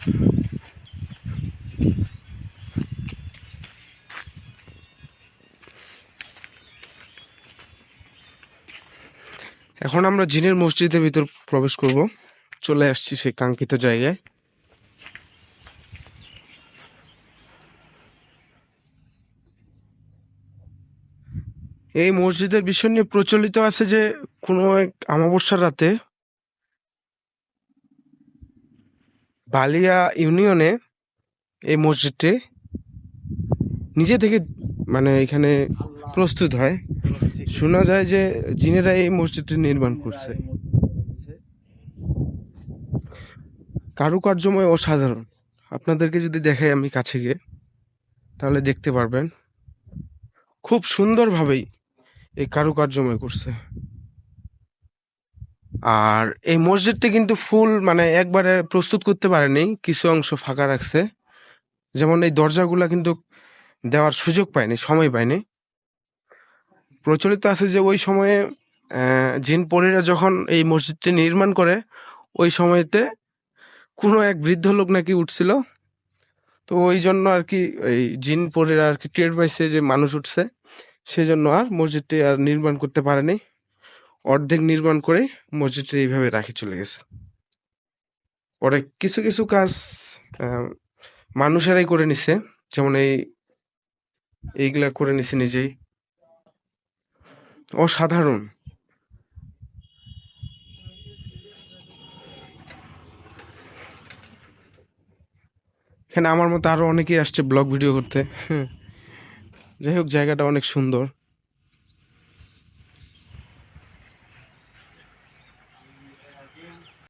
এখন আমরা জিনের মসজিদের ভিতর প্রবেশ করব। চলে আসছি সেই কাঙ্ক্ষিত জায়গায়। এই মসজিদের বিষয় নিয়ে প্রচলিত আছে যে কোনো এক অমাবস্যার রাতে বালিয়া ইউনিয়নে এই মসজিদটি নিজে থেকে মানে এখানে প্রস্তুত হয়। শোনা যায় যে জিনেরা এই মসজিদটি নির্মাণ করছে। কারুকার্যময় অসাধারণ আপনাদেরকে যদি দেখাই আমি কাছে গিয়ে, তাহলে দেখতে পারবেন, খুব সুন্দরভাবেই এই কারুকার্যময় করছে। আর এই মসজিদটি কিন্তু ফুল মানে একবারে প্রস্তুত করতে পারেনি, কিছু অংশ ফাঁকা রাখছে। যেমন এই দরজাগুলা কিন্তু দেওয়ার সুযোগ পায়নি, সময় পায়নি। প্রচলিত আছে যে ওই সময়ে জিন পরীরা যখন এই মসজিদটি নির্মাণ করে, ওই সময়তে কোনো এক বৃদ্ধ লোক নাকি উঠছিল। তো ওই জন্য আর কি এই জিন পরীরা আর কি টের পাইছে যে মানুষ উঠছে। সেজন্য আর মসজিদটি আর নির্মাণ করতে পারেনি। অর্ধেক নির্মাণ করে মসজিদটি এইভাবে রাখে চলে গেছে। পরে কিছু কিছু কাজ মানুষেরাই করে নিছে। যেমন এই, এইগুলা করে নিছে নিজেই। অসাধারণ। এখানে আমার মতো আরও অনেকেই আসছে ব্লগ ভিডিও করতে। যাই হোক, জায়গাটা অনেক সুন্দর।